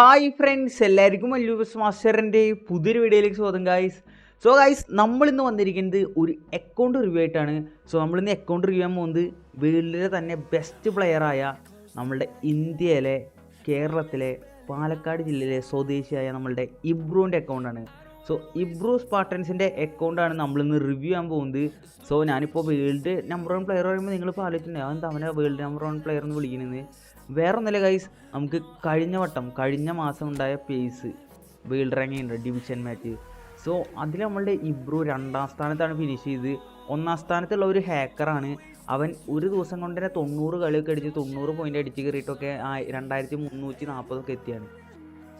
Hi friends എല്ലാവർക്കും മല്ലൂസ് മാസ്റ്ററിന്റെ പുതിയൊരു വീഡിയോയിലേക്ക് സ്വാഗതം ഗായ്സ് സോ ഗായ്സ് നമ്മളിന്ന് വന്നിരിക്കുന്നത് ഒരു അക്കൗണ്ട് റിവ്യൂ ആയിട്ടാണ്. സോ നമ്മളിന്ന് അക്കൗണ്ട് റിവ്യൂ ചെയ്യാൻ പോകുന്നത് വേൾഡിലെ തന്നെ ബെസ്റ്റ് പ്ലെയറായ നമ്മളുടെ ഇന്ത്യയിലെ കേരളത്തിലെ പാലക്കാട് ജില്ലയിലെ സ്വദേശിയായ നമ്മളുടെ ഇബ്രുവിന്റെ അക്കൗണ്ടാണ് സോ ഇബ്രു സ്പാർട്ടൻസിന്റെ അക്കൗണ്ടാണ് നമ്മളിന്ന് റിവ്യൂ ചെയ്യാൻ പോകുന്നത്. സോ ഞാനിപ്പോൾ വേൾഡ് നമ്പർ വൺ പ്ലെയർ പറയുമ്പോൾ നിങ്ങളിപ്പോൾ ആലോചിച്ചിട്ടുണ്ടെങ്കിൽ അവൻ അവനെ വേൾഡ് നമ്പർ വൺ പ്ലെയർ എന്ന് വിളിക്കുന്നത് വേറെ ഒന്നുമില്ല ഗൈസ് നമുക്ക് കഴിഞ്ഞ വട്ടം കഴിഞ്ഞ മാസം ഉണ്ടായ പേസ് വേൾഡ് ഉണ്ട് ഡിവിഷൻ മാച്ച് സോ അതിൽ നമ്മളുടെ ഇബ്രു രണ്ടാം സ്ഥാനത്താണ് ഫിനിഷ് ചെയ്ത്. ഒന്നാം സ്ഥാനത്തുള്ള ഒരു ഹാക്കറാണ് അവൻ ഒരു ദിവസം കൊണ്ട് തന്നെ തൊണ്ണൂറ് കളിയൊക്കെ അടിച്ച് തൊണ്ണൂറ് പോയിന്റ് അടിച്ച് കയറിയിട്ടൊക്കെ രണ്ടായിരത്തി മുന്നൂറ്റി നാൽപ്പതൊക്കെ എത്തിയാണ്.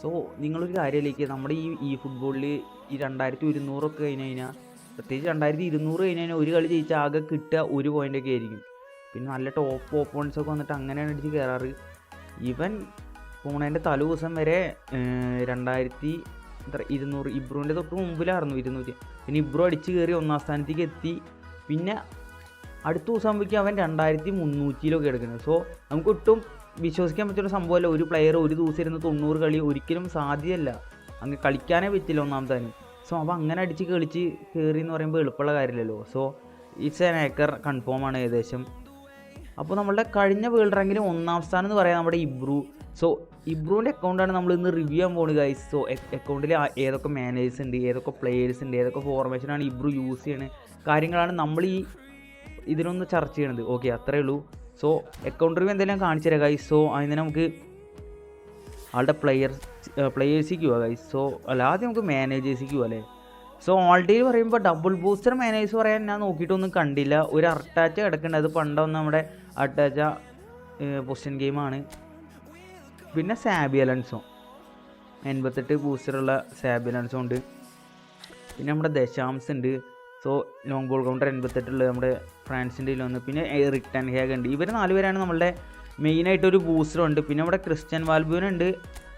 സോ നിങ്ങളൊരു കാര്യത്തിലേക്ക് നമ്മുടെ ഈ ഈ ഫുട്ബോളിൽ ഈ രണ്ടായിരത്തി ഒരുന്നൂറൊക്കെ കഴിഞ്ഞ് കഴിഞ്ഞാൽ പ്രത്യേകിച്ച് രണ്ടായിരത്തി ഇരുന്നൂറ് കഴിഞ്ഞ് കഴിഞ്ഞാൽ ഒരു കളി ജയിച്ചാൽ ആകെ കിട്ടുക ഒരു പോയിന്റൊക്കെ ആയിരിക്കും. പിന്നെ നല്ല ടോപ്പ് ഓപ്പോൺസ് ഒക്കെ വന്നിട്ട് അങ്ങനെയാണ് അടിച്ച് കയറാറ് ഇവൻ പോണേന്റെ തലേ ദിവസം വരെ രണ്ടായിരത്തി എത്ര ഇരുന്നൂറ് ഇബ്രുവിന്റെ തൊട്ട് മുമ്പിലായിരുന്നു ഇരുന്നൂറ്റി. പിന്നെ ഇബ്രു അടിച്ച് കയറി ഒന്നാം സ്ഥാനത്തേക്ക് എത്തി. പിന്നെ അടുത്ത ദിവസം ആകുമ്പോഴേക്കും അവൻ രണ്ടായിരത്തി മുന്നൂറ്റിയിലൊക്കെ എടുക്കുന്നത്. സോ നമുക്ക് ഒട്ടും വിശ്വസിക്കാൻ പറ്റുന്ന സംഭവമല്ല. ഒരു പ്ലെയർ ഒരു ദിവസം ഇരുന്ന് തൊണ്ണൂറ് കളി ഒരിക്കലും സാധ്യമല്ല. അങ്ങ് കളിക്കാനേ പറ്റില്ല ഒന്നാമത്തേന് സോ അവൻ അങ്ങനെ അടിച്ച് കളിച്ച് കയറി എന്ന് പറയുമ്പോൾ എളുപ്പമുള്ള കാര്യമില്ലല്ലോ. So it's an acre confirm ആണ് ഏകദേശം. അപ്പോൾ നമ്മളുടെ കഴിഞ്ഞ വേൾഡ് റാങ്കിൽ ഒന്നാം സ്ഥാനം എന്ന് പറയാം നമ്മുടെ ഇബ്രു. സോ ഇബ്രുവിന്റെ അക്കൗണ്ടാണ് നമ്മൾ ഇന്ന് റിവ്യൂ ചെയ്യാൻ പോകുന്നത് ഗൈസ് സോ അക്കൗണ്ടിൽ ഏതൊക്കെ മാനേജേഴ്സ് ഉണ്ട് ഏതൊക്കെ പ്ലേയേഴ്സ് ഉണ്ട് ഏതൊക്കെ ഫോർമേഷനാണ് ഇബ്രു യൂസ് ചെയ്യുന്നത് കാര്യങ്ങളാണ് നമ്മൾ ഈ ഇതിനൊന്ന് ചർച്ച ചെയ്യണത്. ഓക്കെ അത്രേ ഉള്ളൂ. സോ അക്കൗണ്ട് റിവ്യൂ എന്തെങ്കിലും കാണിച്ചു തരാം ഗൈസ് സോ അതിന് നമുക്ക് ആളുടെ പ്ലെയർ പ്ലെയേഴ്സിക്ക് പോവാം ഗൈസ് സോ അല്ല ആദ്യം നമുക്ക് മാനേജേഴ്സിക്ക് പോവാം അല്ലേ? സോ ഓൾറെഡി പറയുമ്പോൾ ഡബിൾ ബൂസ്റ്റർ മാനേജ് പറയാൻ ഞാൻ നോക്കിയിട്ടൊന്നും കണ്ടില്ല. ഒരു അർട്ടാച്ച കിടക്കുന്നുണ്ട് അത് പണ്ടൊന്ന് നമ്മുടെ അർട്ടാച്ച പൊസിഷൻ ഗെയിമാണ് പിന്നെ സാബി അലൻസോ എൺപത്തെട്ട് ബൂസ്റ്ററുള്ള സാബി അലൻസോ ഉണ്ട്. പിന്നെ നമ്മുടെ ദശാംസ് ഉണ്ട്. സോ ലോങ് ബോൾ കൗണ്ടർ എൺപത്തെട്ടുള്ള നമ്മുടെ ഫ്രാൻസിന്റെ ഇതിലൊന്ന് പിന്നെ എറിക് ഹേഗ് ഉണ്ട്. ഇവർ നാലുപേരാണ് നമ്മളുടെ മെയിനായിട്ട് ഒരു ബൂസ്റ്റർ ഉണ്ട്. പിന്നെ നമ്മുടെ ക്രിസ്ത്യൻ വാൽബൂൻ ഉണ്ട്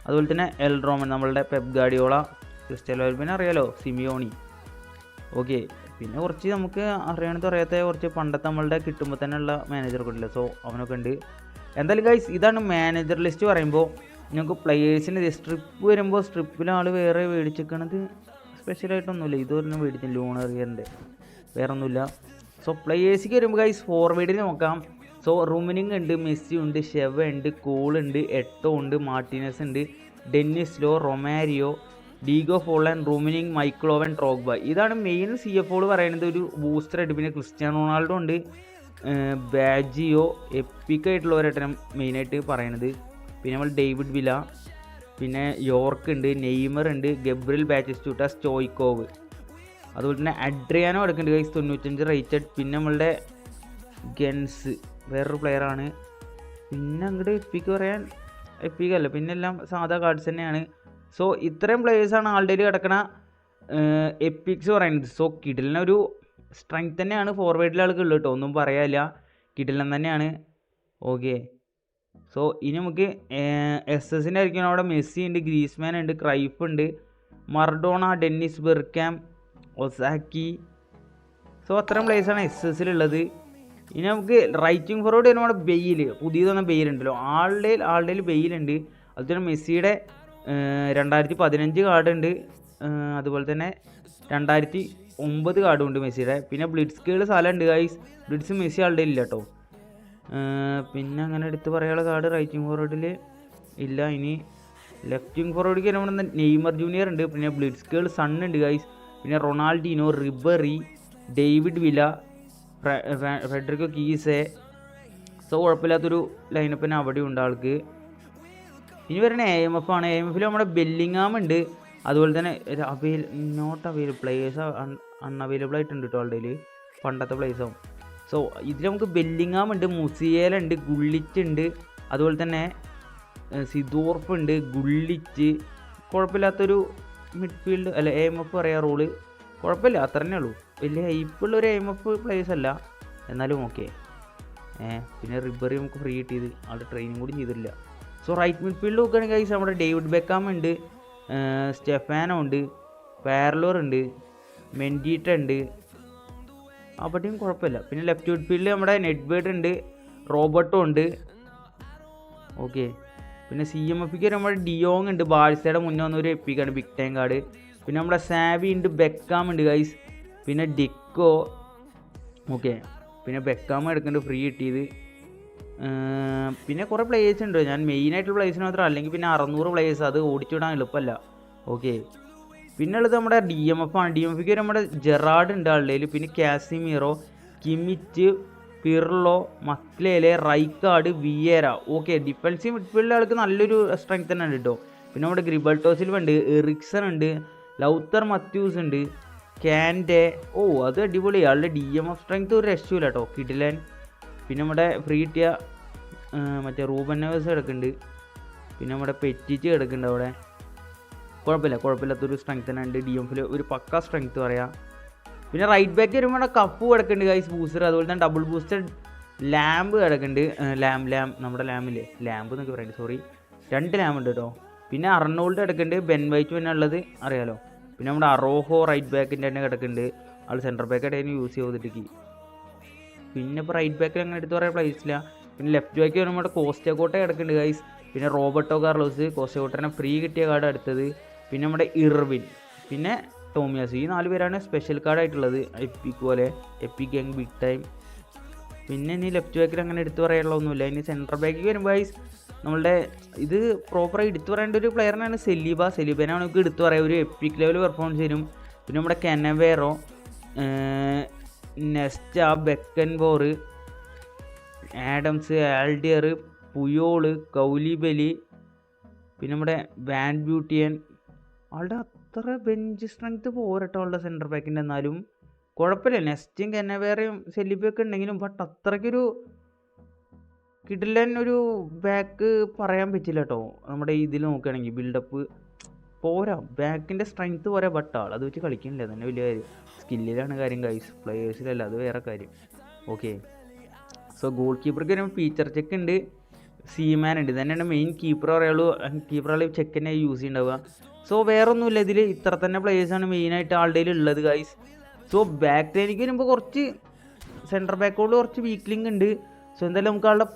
അതുപോലെ തന്നെ എൽ റോമൻ നമ്മളുടെ പെപ് ഗാഡിയോള ക്രിസ്ത്യൻ വാൽബൂനെ അറിയാലോ സിമിയോണി. ഓക്കെ. പിന്നെ കുറച്ച് നമുക്ക് അറിയണത് അറിയാത്ത കുറച്ച് പണ്ടത്തെ നമ്മളുടെ കിട്ടുമ്പോൾ തന്നെ ഉള്ള മാനേജറൊക്കെ ഉണ്ടല്ലോ. സോ അവനൊക്കെ ഉണ്ട്. എന്തായാലും ഗൈസ് ഇതാണ് മാനേജർ ലിസ്റ്റ് പറയുമ്പോൾ ഞങ്ങൾക്ക് പ്ലെയേഴ്സിന്റെ സ്ട്രിപ്പ് വരുമ്പോൾ സ്ട്രിപ്പിൽ ആൾ വേറെ മേടിച്ചിരിക്കണത് സ്പെഷ്യലായിട്ടൊന്നുമില്ല ഇതൊരെണ്ണം മേടിച്ചു ലൂണറിയറിന്റെ വേറെ ഒന്നുമില്ല സോ പ്ലെയേഴ്സിക്ക് വരുമ്പോൾ ഗൈസ് ഫോർവേഡിൽ നോക്കാം. സോ റൂമിനിങ് ഉണ്ട് മെസ്സി ഉണ്ട് ഷെവ ഉണ്ട് കൂൾ ഉണ്ട് എട്ടോ ഉണ്ട് മാർട്ടിനസ് ഉണ്ട് Denis Law Romario Diego Forlan Rummenigge Michael Owen Drogba ഇതാണ് മെയിൻ സി എഫ് ഓൾ പറയുന്നത് ഒരു ബൂസ്റ്റർ ആയിട്ട്. പിന്നെ ക്രിസ്ത്യാനോ റൊണാൾഡോ ഉണ്ട്. ബാജിയോ എപ്പിക്കായിട്ടുള്ളവരായിട്ടാണ് മെയിനായിട്ട് പറയണത്. പിന്നെ നമ്മൾ ഡേവിഡ് വില പിന്നെ യോർക്ക് ഉണ്ട്. നെയ്മർ ഉണ്ട്. ഗബ്രിൽ ബാറ്റിസ്റ്റൂട്ട സ്റ്റോയ്ക്കോവ് അതുപോലെ തന്നെ അഡ്രിയാനോ എടുക്കുന്നുണ്ട് കൈസ് തൊണ്ണൂറ്റഞ്ച് റേറ്റഡ് പിന്നെ നമ്മളുടെ ഗെൻസ് വേറൊരു പ്ലെയറാണ് പിന്നെ അങ്ങോട്ട് എപ്പിക്ക് പറയാൻ എപ്പിക്കല്ല പിന്നെ എല്ലാം സാധാ കാർഡ്സ് തന്നെയാണ്. സോ ഇത്രയും പ്ലേയേഴ്സാണ് ആളുടെ കിടക്കുന്ന എപ്പിക്സ് പറയുന്നത്. സോ കിഡിലിനൊരു സ്ട്രെങ്ത് തന്നെയാണ് ഫോർവേഡിലെ ആൾക്ക് ഉള്ളത് കേട്ടോ ഒന്നും പറയാനില്ല. കിഡിലൻ തന്നെയാണ്. ഓക്കെ സോ ഇനി നമുക്ക് എസ് എസിന്റെ ആയിരിക്കും അവിടെ മെസ്സി ഉണ്ട് ഗ്രീസ്മാൻ ഉണ്ട് ക്രൈഫ് ഉണ്ട്. മർഡോണ ഡെന്നിസ് ബെർക്കാം ഒസാക്കി. സോ അത്രയും പ്ലേസാണ് എസ് എസിലുള്ളത് ഇനി നമുക്ക് റൈറ്റിംഗ് ഫോർവേഡ് വരുമ്പോൾ ബെയിൽ പുതിയതൊന്നും ഉണ്ടല്ലോ. ആളുടെ ആളുടെ ബെയിലുണ്ട് അതുപോലെ മെസ്സിയുടെ രണ്ടായിരത്തി പതിനഞ്ച് കാർഡുണ്ട് അതുപോലെ തന്നെ രണ്ടായിരത്തി ഒമ്പത് കാർഡും ഉണ്ട് മെസ്സിയുടെ. പിന്നെ ബ്ലിഡ്സ് കേൾ സ്ഥലമുണ്ട് ഗൈസ് ബ്ലിഡ്സ് മെസ്സി ആളുടെ ഇല്ല കേട്ടോ പിന്നെ അങ്ങനെ എടുത്ത് പറയാനുള്ള കാർഡ് റൈറ്റിംഗ് ഫോർവേഡിൽ ഇല്ല. ഇനി ലെഫ്റ്റ് വിങ് ഫോർവേഡിക്ക് വരുമ്പോൾ നെയ്മർ ജൂനിയർ ഉണ്ട്. പിന്നെ ബ്ലിഡ്സ് കേൾ സൺ ഉണ്ട് ഗൈസ് പിന്നെ Ronaldinho Ribery David Villa Federico Chiesa. So കുഴപ്പമില്ലാത്തൊരു ലൈനപ്പ് തന്നെ അവിടെ ഉണ്ട് ആൾക്ക്. ഇനി വരുന്ന എ എം എഫ് ആണ്. എ എം എഫിൽ നമ്മുടെ ബെല്ലിങ്ങാം ഉണ്ട്. അതുപോലെ തന്നെ avail not available players unavailable ആയിട്ടുണ്ട് കേട്ടോ ആളുടെ പണ്ടത്തെ പ്ലേസ് ആവും. സോ ഇതിൽ നമുക്ക് ബെല്ലിങ്ങാം ഉണ്ട് മുസിയേല ഉണ്ട് ഗുള്ളിച്ച് ഉണ്ട്. അതുപോലെ തന്നെ സിദോർഫ് ഉണ്ട് ഗുള്ളിറ്റ് കുഴപ്പമില്ലാത്തൊരു മിഡ്ഫീൽഡ് അല്ല എ എം എഫ് പറയാ റോൾ കുഴപ്പമില്ല അത്ര തന്നെ ഉള്ളൂ. വലിയ ഹൈപ്പുള്ള ഒരു എ എഫ് പ്ലേയേഴ്സ് അല്ല. എന്നാലും ഓക്കെ പിന്നെ റിബറി നമുക്ക് ഫ്രീ കിട്ടിയത്. ആളുടെ ട്രെയിനിങ് കൂടി ചെയ്തിട്ടില്ല. സോ റൈറ്റ് മിഡ്ഫീൽഡ് നോക്കുകയാണെങ്കിൽ ഗൈസ് നമ്മുടെ ഡേവിഡ് ബെക്കാം ഉണ്ട് സ്റ്റെഫാനോ ഉണ്ട് പാരലോർ ഉണ്ട് മെൻഡീറ്റ ഉണ്ട്. അവിടെയും കുഴപ്പമില്ല. പിന്നെ ലെഫ്റ്റ് മിഡ്ഫീൽഡിൽ നമ്മുടെ നെറ്റ്ബേർഡ് ഉണ്ട് റോബർട്ടോ ഉണ്ട്. ഓക്കെ പിന്നെ സി എം എഫ് നമ്മുടെ ഡിയോങ് ഉണ്ട് ബാഴ്സയുടെ മുന്നേ വന്നൊരു എപ്പിക്കാണ് ബിഗ് ടൈം കാർഡ് പിന്നെ നമ്മുടെ സാവി ഉണ്ട് ബെക്കാം ഉണ്ട് ഗൈസ് പിന്നെ ഡിക്കോ ഓക്കെ പിന്നെ ബെക്കാം എടുക്കുന്നുണ്ട് ഫ്രീ കിട്ടിയത്. പിന്നെ കുറേ പ്ലേയേഴ്സ് ഉണ്ട്. ഞാൻ മെയിൻ ആയിട്ടുള്ള പ്ലേയേഴ്സിന് മാത്രം അല്ലെങ്കിൽ പിന്നെ അറുന്നൂറ് പ്ലേയേഴ്സ് അത് ഓടിച്ചു വിടാൻ എളുപ്പമല്ല. ഓക്കെ പിന്നെ ഉള്ളത് നമ്മുടെ ഡി എം എഫ് ആണ്. ഡി എം എഫിക്ക് നമ്മുടെ ജെറാഡ് ഉണ്ട് ആളുടെ പിന്നെ Casemiro Kimmich Pirlo Makelele Rijkaard Vieira okay defensive മിഡ്ഫീൽഡിലെ ആൾക്ക് നല്ലൊരു സ്ട്രെങ്ത് തന്നെ ഉണ്ട് കേട്ടോ പിന്നെ നമ്മുടെ ഗ്രിബൾട്ടോ സിൽവ ഉണ്ട്. എറിക്സൺ ഉണ്ട്. ലൗത്തർ മത്യൂസ് ഉണ്ട്. കാൻഡെ ഓ അത് അടിപൊളി. ആളുടെ ഡി എം എഫ് സ്ട്രെങ്ത് ഒരു രക്ഷയില്ല കേട്ടോ കിഡിലൻ പിന്നെ നമ്മുടെ ഫ്രീ കിട്ടിയ മറ്റേ റൂബൻ നേഴ്സ് കിടക്കുന്നുണ്ട് പിന്നെ നമ്മുടെ പെറ്റിച്ച് കിടക്കുന്നുണ്ട് അവിടെ. കുഴപ്പമില്ല കുഴപ്പമില്ലാത്തൊരു സ്ട്രെങ്ത് തന്നെ ഉണ്ട്. ഡി എംഫിൽ ഒരു പക്ക സ്ട്രെങ്ത് പറയാം. പിന്നെ റൈറ്റ് ബാക്ക് വരുമ്പോൾ നമ്മുടെ കപ്പ് കിടക്കുന്നുണ്ട് ഗൈസ് ബൂസ്റ്റർ അതുപോലെ തന്നെ ഡബിൾ ബൂസ്റ്റർ ലാമ്പ് കിടക്കുന്നുണ്ട് ലാമ്പ് ലാം നമ്മുടെ ലാമ്പില്ലേ ലാമ്പ് എന്നൊക്കെ പറയുന്നത് സോറി രണ്ട് ലാമ്പ് ഉണ്ട് കേട്ടോ പിന്നെ അർണോൾഡ് കിടക്കുന്നുണ്ട് ബെൻ വൈറ്റ് പിന്നെ ഉള്ളത് അറിയാലോ? പിന്നെ നമ്മുടെ അറോഹോ റൈറ്റ് ബാക്കിന്റെ തന്നെ കിടക്കുന്നുണ്ട് ആൾ സെന്റർ ബാക്കായിട്ട് യൂസ് ചെയ്തിട്ട് പിന്നെ ഇപ്പോൾ റൈറ്റ് ബാക്കിൽ അങ്ങനെ എടുത്ത് പറയാൻ പ്ലേസ് ഇല്ല. പിന്നെ ലെഫ്റ്റ് ബാക്കിൽ വരുമ്പോൾ നമ്മുടെ കോസ്റ്റക്കോട്ട കിടക്കുന്നുണ്ട് ഗൈസ് പിന്നെ റോബർട്ടോ കാർലോസ് കോസ്റ്റക്കോട്ടനെ ഫ്രീ കിട്ടിയ കാർഡ് അടുത്തത് പിന്നെ നമ്മുടെ ഇർവിൻ പിന്നെ ടോമിയാസ്. ഈ നാല് പേരാണ് സ്പെഷ്യൽ കാർഡായിട്ടുള്ളത് എപ്പിക് പോലെ എപ്പിക് ഗ്യാങ് ബിഗ് ടൈം പിന്നെ ഇനി ലെഫ്റ്റ് ബാക്കിൽ അങ്ങനെ എടുത്തു പറയാനുള്ളതൊന്നുമില്ല ഇനി സെൻട്രൽ ബാക്കിൽ വരുമ്പോൾ ഗൈസ് നമ്മളുടെ ഇത് പ്രോപ്പറായി എടുത്തു പറയേണ്ട ഒരു പ്ലെയറിനാണ് സെലീബ. സെലീബനെ നമുക്ക് എടുത്തു പറയാം. ഒരു എപ്പിക് ലെവൽ പെർഫോമൻസ് തരും. പിന്നെ നമ്മുടെ Cannavaro Nesta Beckenbauer Adams Aldair Puyol Koulibaly പിന്നെ നമ്മുടെ വാൻ ബ്യൂട്ടിയൻ. ആളുടെ അത്ര ബെഞ്ച് സ്ട്രെങ്ത് പോരട്ടോ ആളുടെ സെന്റർ ബാക്കിന്റെ എന്നാലും കുഴപ്പമില്ല. നെസ്റ്റും വേറെയും സെലിബിയൊക്കെ ഉണ്ടെങ്കിലും ബട്ട് അത്രയ്ക്കൊരു കിടിലൻ ഒരു ബാക്ക് പറയാൻ പറ്റില്ല കേട്ടോ നമ്മുടെ ഇതിൽ നോക്കുകയാണെങ്കിൽ ബിൽഡപ്പ് പോരാ. ബാക്കിന്റെ സ്ട്രെങ്ത് പോരാ ബട്ട് ആൾ അത് വെച്ച് കളിക്കുന്നില്ല തന്നെ വലിയ കാര്യം. സ്കില്ലിലാണ് കാര്യം ഗൈസ് പ്ലേയേഴ്സിലല്ല അത് വേറെ കാര്യം. ഓക്കെ സോ ഗോൾ കീപ്പർക്ക് വരുമ്പോൾ ഫീച്ചർ ചെക്ക് ഉണ്ട് സീമാൻ ഉണ്ട് തന്നെയാണ് മെയിൻ കീപ്പർ പറയുള്ളൂ കീപ്പറുകൾ ചെക്ക് തന്നെ യൂസ് ചെയ്യുന്നുണ്ടാവുക സോ വേറെ ഒന്നുമില്ല ഇതിൽ ഇത്ര തന്നെ പ്ലേയേഴ്സാണ് മെയിനായിട്ട് ആളുടെ ഉള്ളത് ഗൈസ് സോ ബാക്ക് ലൈനിക്ക് വരുമ്പോൾ കുറച്ച് സെന്റർ ബാക്കോട് കുറച്ച് വീക്ക് ലിങ്ക് ഉണ്ട് സോ എന്തായാലും നമുക്ക് ആളുടെ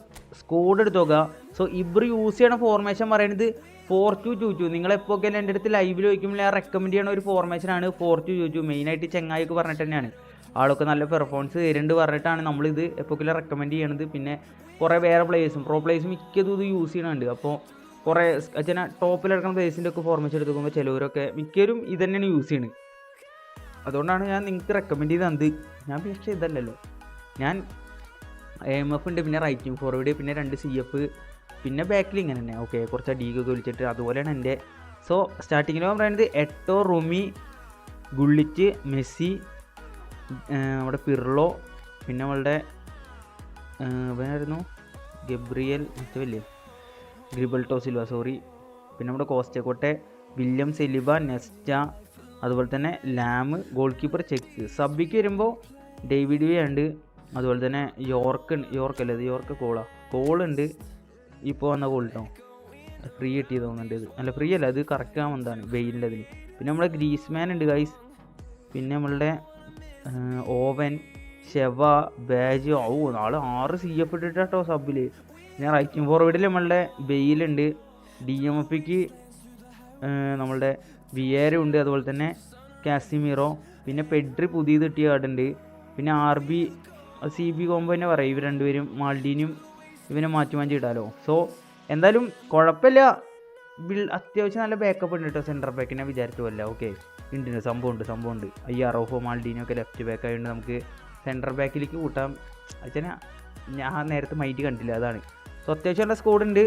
സ്കോഡ് എടുത്ത് നോക്കുക സോ ഇവർ യൂസ് ചെയ്യണ ഫോർമേഷൻ പറയുന്നത് ഫോർ ടു ടു ടു നിങ്ങളെപ്പോഴൊക്കെ എന്റെ അടുത്ത് ലൈവിൽ ചോദിക്കുമ്പോൾ ഞാൻ റെക്കമെൻഡ് ചെയ്യണ ഒരു ഫോർമേഷനാണ് ഫോർ ടു ടു ടു മെയിനായിട്ട് ചെങ്ങായിക്ക് പറഞ്ഞിട്ട് തന്നെയാണ്. ആളൊക്കെ നല്ല പെർഫോമൻസ് തരുന്നുണ്ട് പറഞ്ഞിട്ടാണ് നമ്മളിത് എപ്പോഴെങ്കിലും റെക്കമെൻഡ് ചെയ്യണത്. പിന്നെ കുറേ വേറെ പ്ലേയേഴ്സും പ്രോ പ്ലേയേഴ്സും മിക്കതും ഇത് യൂസ് ചെയ്യണുണ്ട്. അപ്പോൾ കുറേ വെച്ചാൽ ടോപ്പിലെടുക്കുന്ന പ്ലേയേഴ്സിന്റെ ഒക്കെ ഫോർമേഷൻ എടുത്ത് നോക്കുമ്പോൾ ചിലവരൊക്കെ മിക്കവരും ഇത് തന്നെയാണ് യൂസ് ചെയ്യണത് അതുകൊണ്ടാണ് ഞാൻ നിങ്ങൾക്ക് റെക്കമെൻഡ് ചെയ്ത് തന്നത് ഞാൻ പക്ഷേ ഇതല്ലല്ലോ. ഞാൻ എം എഫ് ഉണ്ട് പിന്നെ റൈറ്റ് ഫോർവേഡ് പിന്നെ രണ്ട് സി എഫ് പിന്നെ ബാക്കിൽ ഇങ്ങനെ തന്നെ. ഓക്കെ കുറച്ച് അടിയൊക്കെ വിളിച്ചിട്ട് അതുപോലെയാണ് എന്റെ. സോ സ്റ്റാർട്ടിങ്ങിൽ പറയുന്നത് എട്ടോ റൂമി ഗുള്ളിറ്റ് മെസ്സി നമ്മുടെ പിർളോ പിന്നെ നമ്മളുടെ ഇവനായിരുന്നു? ഗബ്രിയൽ മറ്റേ ഗ്രിബൾട്ടോ സിൽവ സോറി പിന്നെ നമ്മുടെ കോസ്റ്റക്കോട്ടെ വില്യം സെലിബ നെസ്റ്റ അതുപോലെ തന്നെ ലാം ഗോൾ കീപ്പർ ചെക്ക്. സബിക്ക് വരുമ്പോൾ ഡേവിഡ് വേ ഉണ്ട് അതുപോലെ തന്നെ യോർക്ക് യോർക്ക് അല്ലേ യോർക്ക് കോളാ കോളുണ്ട് ഇപ്പോൾ വന്ന കോൾ കേട്ടോ ഫ്രീ കിട്ടിയത് തോന്നുന്നുണ്ട് ഇത്. അല്ല ഫ്രീ അല്ല. ഇത് കറക്റ്റ് ആകാൻ വന്നതാണ്. വെയിലിന്റെ അതിൽ പിന്നെ നമ്മുടെ ഗ്രീസ്മാൻ ഉണ്ട് ഗൈസ് പിന്നെ നമ്മളുടെ ഓവൻ ഷെവ ബാജ് ഓ നാളെ ആറ് സി എഫ് ഇട്ടിട്ടോ സബിൽ പിന്നെ റൈറ്റിംഗ് ഫോർവേഡിൽ നമ്മളുടെ ബെയിലുണ്ട് ഡി എം എഫ് പിക്ക് നമ്മളുടെ വിയേര ഉണ്ട്. അതുപോലെ തന്നെ കാസിമീറോ പിന്നെ പെഡ്രി പുതിയത് കിട്ടിയ കാർഡുണ്ട് പിന്നെ R B C B combo തന്നെ പറയും. ഇവർ രണ്ടുപേരും മാൾഡീനും ഇവനെ മാറ്റി മാറ്റി ഇടാലോ. സോ എന്തായാലും കുഴപ്പമില്ല ബിൽ അത്യാവശ്യം നല്ല ബാക്കപ്പ് ഉണ്ട് കേട്ടോ സെന്റർ ബാക്കിനെ വിചാരിച്ചുമല്ല ഓക്കെ ഉണ്ട് ഉണ്ട് സംഭവം ഉണ്ട്. ഈ അറോഫോ മാൾഡീനോ ഒക്കെ ലെഫ്റ്റ് ബാക്ക് ആയതുകൊണ്ട് നമുക്ക് സെന്റർ ബാക്കിലേക്ക് കൂട്ടാം. അച്ഛനെ ഞാൻ നേരത്തെ മൈറ്റ് കണ്ടില്ല അതാണ്. സോ അത്യാവശ്യം നല്ല സ്കോഡ് ഉണ്ട്.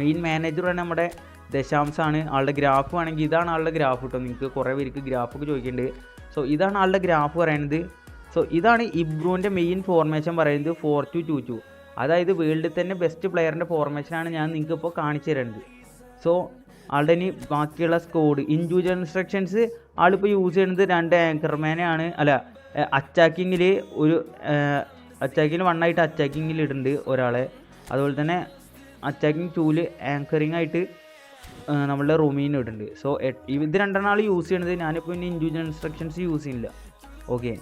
മെയിൻ മാനേജർ ആണ് നമ്മുടെ ദശാംശമാണ് ആളുടെ ഗ്രാഫ് ആണെങ്കിൽ ഇതാണ് ആളുടെ ഗ്രാഫ് കേട്ടോ നിങ്ങൾക്ക് കുറേ പേർക്ക് ഗ്രാഫൊക്കെ ചോദിക്കുന്നുണ്ട് സോ ഇതാണ് ആളുടെ ഗ്രാഫ് പറയുന്നത് സോ ഇതാണ് ഇബ്രുവിന്റെ മെയിൻ ഫോർമേഷൻ പറയുന്നത് ഫോർ ടു ടു ടു അതായത് വേൾഡിൽ തന്നെ ബെസ്റ്റ് പ്ലെയറിന്റെ ഫോർമേഷനാണ് ഞാൻ നിങ്ങൾക്ക് ഇപ്പോൾ കാണിച്ചു തരുന്നത്. സോ ആളുടെ ഇനി ബാക്കിയുള്ള സ്കോഡ് ഇൻഡിവിജ്വൽ ഇൻസ്ട്രക്ഷൻസ് ആളിപ്പോൾ യൂസ് ചെയ്യുന്നത് രണ്ട് ആങ്കർമാനെയാണ് അല്ല അറ്റാക്കിങ്ങിൽ ഒരു അറ്റാക്കിങ്ങിൽ വണ്ണായിട്ട് അറ്റാക്കിങ്ങിൽ ഇടുന്നുണ്ട് ഒരാളെ. അതുപോലെ തന്നെ അറ്റാക്കിങ് ടൂൽ ആങ്കറിങ് ആയിട്ട് നമ്മളുടെ റൂമിന് ഇടുന്നുണ്ട്. സോ ഇത് രണ്ടെണ്ണം യൂസ് ചെയ്യണത് ഞാനിപ്പോൾ ഇനി ഇൻഡിവിജ്വൽ ഇൻസ്ട്രക്ഷൻസ് യൂസ് ചെയ്യുന്നില്ല. ഓക്കെ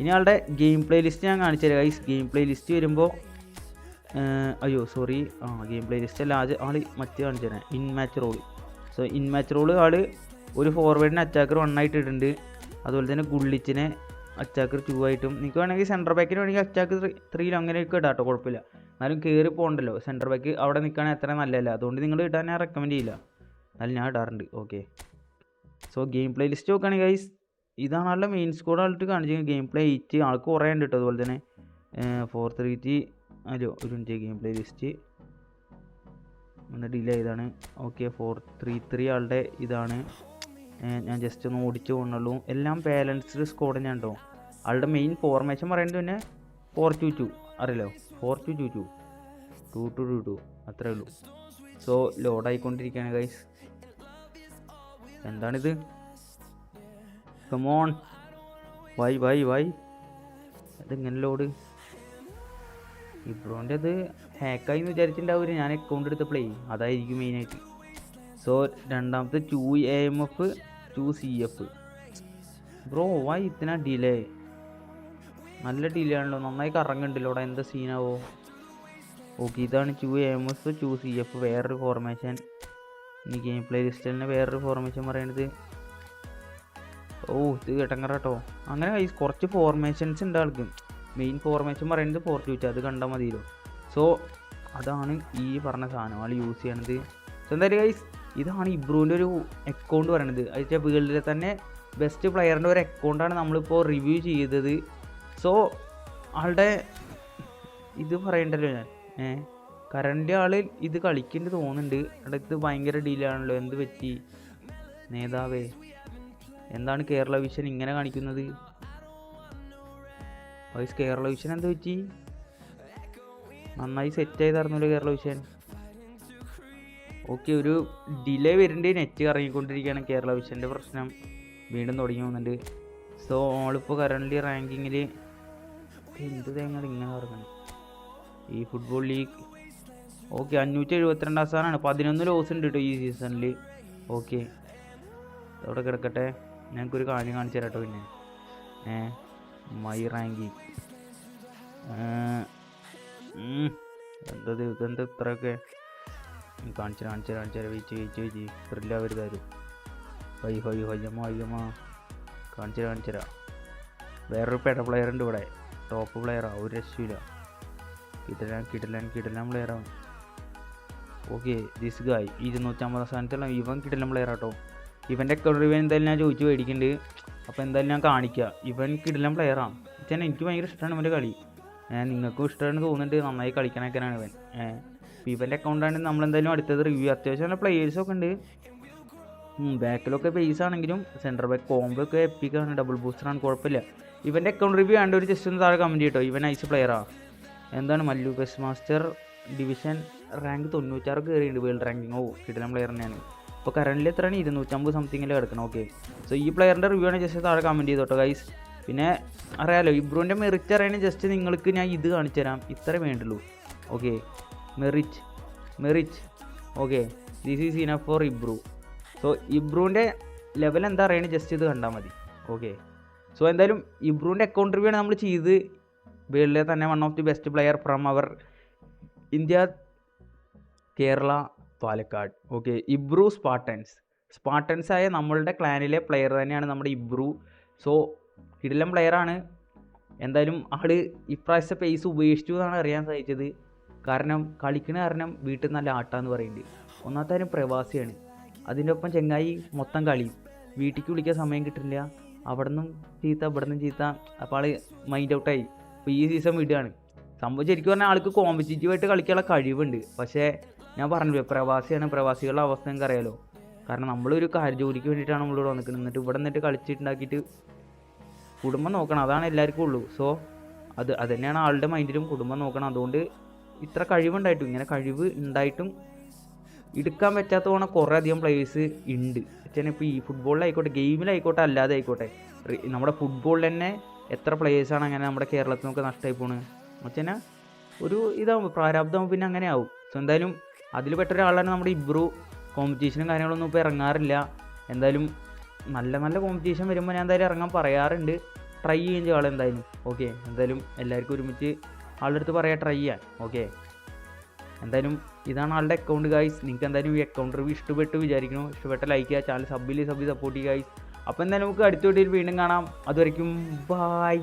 ഇനി ആളുടെ ഗെയിം പ്ലേ ലിസ്റ്റ് ഞാൻ കാണിച്ചു തരാം. ഗൈസ് ഗെയിം പ്ലേ ലിസ്റ്റ് വരുമ്പോൾ അയ്യോ സോറി ആ ഗെയിം പ്ലേ ലിസ്റ്റ് അല്ല ആദ്യം ആൾ മറ്റേ കാണിച്ചു തരാം. In match role so in match role ആൾ ഒരു ഫോർവേഡിന് അറ്റാക്കർ വൺ ആയിട്ട് ഇട്ടിട്ടുണ്ട്. അതുപോലെ തന്നെ ഗുള്ളിച്ചിനെ അറ്റാക്കർ ടു ആയിട്ടും. നിങ്ങൾക്ക് വേണമെങ്കിൽ സെന്റർ ബാക്കിന് വേണമെങ്കിൽ അറ്റാക്ക് ത്രീയിലും അങ്ങനെയൊക്കെ ഇടാം കേട്ടോ കുഴപ്പമില്ല. എന്നാലും കയറി പോകണ്ടല്ലോ. സെന്റർ ബാക്ക് അവിടെ നിൽക്കുകയാണെങ്കിൽ അത്ര നല്ലതല്ല. അതുകൊണ്ട് നിങ്ങൾ ഇടാൻ ഞാൻ റെക്കമെൻഡ് ചെയ്യില്ല. എന്നാലും ഞാൻ ഇടാറുണ്ട്. Okay so game play list നോക്കുകയാണെങ്കിൽ ഗൈസ് ഇതാണ് നല്ല മെയിൻ സ്കോഡ് ആയിട്ട് കാണിച്ചിരിക്കുന്നത് ഗെയിം പ്ലേ എയ്റ്റ് ആൾക്ക് കുറേ ഉണ്ട് കേട്ടോ അതുപോലെ തന്നെ ഫോർ ത്രീ ടി അല്ലോ ഒരു മിനിറ്റ് ഗെയിം പ്ലേ ലിസ്റ്റ് ഒന്ന് ഡിലേ ഇതാണ്. ഓക്കെ ഫോർ ത്രീ ത്രീ ആളുടെ ഇതാണ്. ഞാൻ ജസ്റ്റ് ഒന്ന് ഓടിച്ചു പോകുന്നുള്ളൂ എല്ലാം ബാലൻസ്ഡ് സ്കോഡ് തന്നെയാണ് കേട്ടോ ആളുടെ മെയിൻ ഫോർമേഷൻ പറയുന്നത് പിന്നെ four two two അറിയില്ലോ? Four two two two two two two two അത്രേ ഉള്ളൂ. സോ ലോഡായിക്കൊണ്ടിരിക്കുകയാണ് ഗൈസ് എന്താണിത് come on why why why അതിങ്ങനെ ലോഡ് ഇബ്രോന്റെ അത് ഹാക്കായി എന്ന് വിചാരിച്ചിട്ടുണ്ടാവില്ല ഞാൻ അക്കൗണ്ട് എടുത്തപ്പോഴേ അതായിരിക്കും മെയിനായിട്ട് സോ രണ്ടാമത്തെ two A M F two C F bro why ഇത്തിന delay നല്ല ഡിലേ ആണല്ലോ. നന്നായി കറങ്ങുന്നുണ്ടല്ലോ അവിടെ. എന്താ സീനാവോ ഓക്കെ ഇതാണ് two A M F two C F വേറൊരു ഫോർമേഷൻ ഇനി ഗെയിം പ്ലേ ലിസ്റ്റിൽ തന്നെ വേറൊരു ഫോർമേഷൻ പറയണത്. ഓ ഇത് കേട്ടങ്ങറ കേട്ടോ അങ്ങനെ ഈ കുറച്ച് ഫോർമേഷൻസ് ഉണ്ട് ആൾക്ക്. മെയിൻ ഫോർമേഷൻ പറയുന്നത് ഫോർ ടു അത് കണ്ടാൽ മതിയല്ലോ. സോ അതാണ് ഈ പറഞ്ഞ സാധനം. ആൾ യൂസ് ചെയ്യണത്. സോ എന്തായാലും ഗൈസ് ഇതാണ് ഇബ്രുവിന്റെ ഒരു അക്കൗണ്ട് പറയണത്. അതിന്റെ വേൾഡിലെ തന്നെ ബെസ്റ്റ് പ്ലെയറിന്റെ ഒരു അക്കൗണ്ടാണ് നമ്മളിപ്പോൾ റിവ്യൂ ചെയ്തത്. സോ ആളുടെ ഇത് പറയണ്ടല്ലോ ഞാൻ. ഏ കറണ്ട് ആൾ ഇത് കളിക്കേണ്ടി തോന്നുന്നുണ്ട്. അവിടെ ഇത് ഭയങ്കര ഡീലാണല്ലോ എന്ത് പറ്റി? നേതാവേ. എന്താണ് കേരള വിഷൻ ഇങ്ങനെ കാണിക്കുന്നത്? വൈസ് കേരള വിഷൻ എന്താ പറ്റി? നന്നായി സെറ്റ് ചെയ്തായിരുന്നല്ലോ കേരള വിഷൻ ഓക്കെ ഒരു ഡിലേ വരുന്നുണ്ട്. നെറ്റ് കറങ്ങിക്കൊണ്ടിരിക്കുകയാണ് കേരള വിഷന്റെ പ്രശ്നം. വീണ്ടും തുടങ്ങി പോകുന്നുണ്ട്. സോ ഓളിപ്പോൾ കറന്റ് റാങ്കിങ്ങിൽ എന്ത് തേങ്ങ ഇങ്ങനെ കറങ്ങണം ഈ ഫുട്ബോൾ ലീഗ് ഓക്കെ അഞ്ഞൂറ്റി എഴുപത്തിരണ്ടാം സ്ഥാനമാണ്. പതിനൊന്ന് ലോസ് ഉണ്ട് കേട്ടോ ഈ സീസണിൽ ഓക്കെ അവിടെ കിടക്കട്ടെ. ഞങ്ങൾക്കൊരു കാര്യം കാണിച്ചു തരാം കേട്ടോ പിന്നെ. ഏ മൈ റാങ്കി. എന്തത് ഇതെന്ത് ഇത്രയൊക്കെ? കാണിച്ചു കാണിച്ചു കാണിച്ചു തരാം. വെയിച്ച് വെയിച്ച് വെയിച്ച് ത്രില്ല വരുതാരും ഹൈ ഹൈ ഹയ്യമ്മ ഹയ്യമ്മ കാണിച്ചു കാണിച്ചു തരാം. വേറൊരു പെട പ്ലെയർ ഉണ്ട് ഇവിടെ. ടോപ്പ് പ്ലെയറാണ് ഒരു രക്ഷയില്ല കിടലാൻ കിടലാൻ കിടലാൻ പ്ലെയറാണ് ഓക്കെ ദിസ് ഗായ് ഇരുന്നൂറ്റമ്പതാം സ്ഥാനത്തുള്ള ഇവൻ കിടലൻ പ്ലെയർ ആട്ടോ ഇവന്റെ അക്കൗണ്ട് റിവ്യൂ എന്തായാലും ഞാൻ ചോദിച്ചു മേടിക്കുന്നുണ്ട് അപ്പോൾ എന്തായാലും ഞാൻ കാണിക്കുക ഇവൻ കിടിലൻ പ്ലെയറാണ് വെച്ചാൽ എനിക്ക് ഭയങ്കര ഇഷ്ടമാണ് ഇവന്റെ കളി. നിങ്ങൾക്കും ഇഷ്ടമാണ് തോന്നുന്നുണ്ട്. നന്നായി കളിക്കണൊക്കെയാണ് ഇവൻ. ഇവന്റെ അക്കൗണ്ടാണ് നമ്മളെന്തായാലും അടുത്തത് റിവ്യൂ അത്യാവശ്യം നല്ല പ്ലെയേഴ്സൊക്കെ ഉണ്ട്. ബാക്കിലൊക്കെ ബേസ് ആണെങ്കിലും സെന്റർ ബാക്ക് കോംബോ ഒക്കെ എപ്പിക്കാണ് ഡബിൾ ബൂസ്റ്ററാണ് കുഴപ്പമില്ല. ഇവന്റെ അക്കൗണ്ട് റിവ്യൂ ആണ്ട് ഒരു ജസ്റ്റ് ഒന്ന് താഴെ കമന്റ് ചെയ്യട്ടോ ഇവൻ ഐസ് പ്ലെയറാണ് എന്താണ് Mallu? Best master division rank തൊണ്ണൂറ്റാറ് കയറിയിട്ടുണ്ട് വേൾഡ് റാങ്കിങ് ഓ കിട്ടുന്ന പ്ലെയർ തന്നെയാണ്. ഇപ്പോൾ കറണ്ടിൽ എത്രയാണ്? ഇരുന്നൂറ്റമ്പത് സംതിങ്ങിൽ കിടക്കണം. ഓക്കെ സോ ഈ പ്ലെയറിന്റെ റിവ്യൂ ആണ് ജസ്റ്റ് താഴെ കമന്റ് ചെയ്തോട്ടോ ഗൈസ് പിന്നെ അറിയാലോ ഇബ്രുവിന്റെ മെറിറ്റ് അറിയണേ ജസ്റ്റ് നിങ്ങൾക്ക് ഞാൻ ഇത് കാണിച്ചു തരാം. ഇത്രേ വേണ്ടുള്ളൂ. Okay merit merit okay this is enough for Ibru so ഇബ്രുവിന്റെ level എന്താ അറിയണേ ജസ്റ്റ് ഇത് കണ്ടാൽ മതി. ഓക്കെ സോ എന്തായാലും ഇബ്രുവിന്റെ അക്കൗണ്ട് റിവ്യൂ ആണ് നമ്മൾ ചെയ്ത്. വേൾഡിലെ തന്നെ one of the best player from our India Kerala Palakkad. Okay Ibru Spartans Spartans ആയ നമ്മളുടെ ക്ലാനിലെ പ്ലെയർ തന്നെയാണ് നമ്മുടെ ഇബ്രു സോ കിടിലം പ്ലെയറാണ് എന്തായാലും ആൾ ഇപ്രാവശ്യത്തെ പേസ് ഉപേക്ഷിച്ചു എന്നാണ് അറിയാൻ സാധിച്ചത്. കാരണം കളിക്കണ കാരണം വീട്ടിൽ നല്ല ആട്ടാന്ന് പറയുന്നുണ്ട് ഒന്നാമത്തെ കാര്യം പ്രവാസിയാണ്. അതിന്റെ ഒപ്പം ചെങ്ങായി മൊത്തം കളി വീട്ടിലേക്ക് വിളിക്കാൻ സമയം കിട്ടില്ല അവിടെ നിന്നും ചീത്ത ഇവിടെ നിന്നും ചീത്ത അപ്പോൾ ആൾ മൈൻഡ് ഔട്ടായി അപ്പോൾ ഈ സീസൺ വിടുകയാണ്. സംഭവം ശരിക്കും പറഞ്ഞാൽ ആൾക്ക് കോമ്പറ്റീറ്റീവായിട്ട് കളിക്കാനുള്ള കഴിവുണ്ട്. പക്ഷേ ഞാൻ പറഞ്ഞില്ലേ പ്രവാസിയാണ് പ്രവാസികളുടെ അവസ്ഥ നിങ്ങൾക്ക് അറിയാലോ കാരണം നമ്മളൊരു കാര്യ ജോലിക്ക് വേണ്ടിയിട്ടാണ് നമ്മളിവിടെ വന്നിരിക്കുന്നത്. എന്നിട്ട് ഇവിടെ നിന്നിട്ട് കളിച്ചിട്ടുണ്ടാക്കിയിട്ട് കുടുംബം നോക്കണം അതാണ് എല്ലാവർക്കും ഉള്ളൂ. സോ അത് അത് തന്നെയാണ് ആളുടെ മൈൻഡിലും കുടുംബം നോക്കണം. അതുകൊണ്ട് ഇത്ര കഴിവുണ്ടായിട്ടും ഇങ്ങനെ കഴിവ് ഉണ്ടായിട്ടും എടുക്കാൻ പറ്റാത്ത പോണ കുറേ അധികം പ്ലേയേഴ്സ് ഉണ്ട്. വെച്ചാൽ ഇപ്പോൾ ഈ ഫുട്ബോളിലായിക്കോട്ടെ ഗെയിമിലായിക്കോട്ടെ അല്ലാതെ ആയിക്കോട്ടെ. നമ്മുടെ ഫുട്ബോളിൽ തന്നെ എത്ര പ്ലേയേഴ്സാണ് അങ്ങനെ നമ്മുടെ കേരളത്തിൽ നമുക്ക് നഷ്ടമായി പോണ്. വെച്ചാൽ ഒരു ഇതാവും പ്രാരാബ്ദമാവും പിന്നെ അങ്ങനെ ആവും സോ എന്തായാലും അതിൽ പെട്ട ഒരാളാണ് നമ്മുടെ ഇബ്രു. കോമ്പറ്റീഷനും കാര്യങ്ങളൊന്നും ഇപ്പോൾ ഇറങ്ങാറില്ല. എന്തായാലും നല്ല നല്ല കോമ്പറ്റീഷൻ വരുമ്പോൾ ഞാൻ എന്തായാലും ഇറങ്ങാൻ പറയാറുണ്ട്. ട്രൈ ചെയ്യും ആൾ എന്തായാലും. ഓക്കെ എന്തായാലും എല്ലാവർക്കും ഒരുമിച്ച് ആളുടെ അടുത്ത് പറയാം ട്രൈ ചെയ്യാൻ ഓക്കെ എന്തായാലും ഇതാണ് ആളുടെ അക്കൗണ്ട് ഗൈസ് നിങ്ങൾക്ക് എന്തായാലും ഈ അക്കൗണ്ട് റിവ്യൂ ഇഷ്ടപ്പെട്ട് വിചാരിക്കുന്നു. ഇഷ്ടപ്പെട്ട ലൈക്ക് ചെയ്യുക. ചാനൽ സബ്ബിൽ സബ് സപ്പോർട്ട് ചെയ്യുക ഗൈസ് അപ്പോൾ എന്തായാലും നമുക്ക് അടുത്ത വീഡിയോയിൽ വീണ്ടും കാണാം. അതുവരയ്ക്കും ബായ്